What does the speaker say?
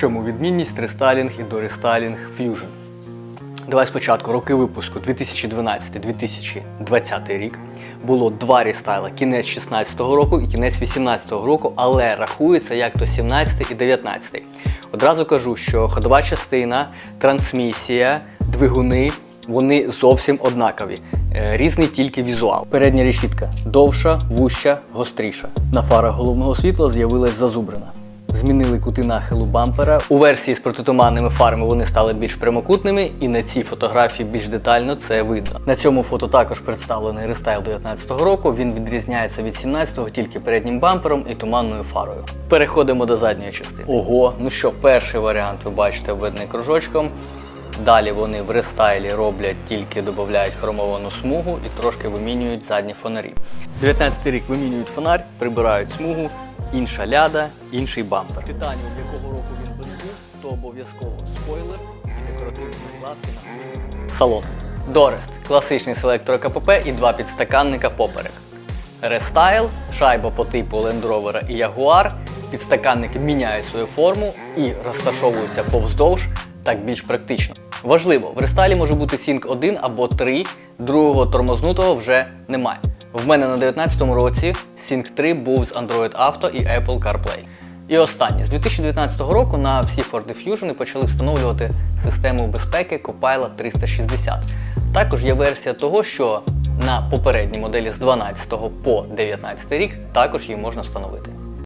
чому відмінність рестайлінг і дорестайлінг Fusion? Давай спочатку роки випуску 2012-2020 рік. Було два рестайла кінець 16-го року і кінець 18-го року, але рахується як то 17 і 19. Одразу кажу, що ходова частина, трансмісія, двигуни вони зовсім однакові. Е, Різний тільки візуал. Передня решітка довша, вуща, гостріша. На фарах головного світла з'явилась зазубрина. Змінили кути нахилу бампера. У версії з протитуманними фарами вони стали більш прямокутними, і на цій фотографії більш детально це видно. На цьому фото також представлений рестайл 19-го року. Він відрізняється від 17-го тільки переднім бампером і туманною фарою. Переходимо до задньої частини. Ого, ну що, перший варіант ви бачите обведений кружочком. Далі вони в рестайлі роблять тільки додають хромовану смугу і трошки вимінюють задні фонарі. 19 рік вимінюють фонарь, прибирають смугу, інша ляда, інший бампер. Титаніум, якого року він був, то обов'язково спойлер і декоративні накладки на салон. Дорест класичний селектор КПП і два підстаканника поперек. Рестайл, шайба по типу Land Rover і Jaguar. Підстаканники міняють свою форму і розташовуються повздовж так більш практично. Важливо, в рестайлі може бути Sync 1 або 3, другого тормознутого вже немає. В мене на 19-му році Sync 3 був з Android Auto і Apple CarPlay. І останнє, з 2019 року на всі Ford Fusion почали встановлювати систему безпеки Copilot 360. Також є версія того, що на попередній моделі з 12 по 19 рік також її можна встановити.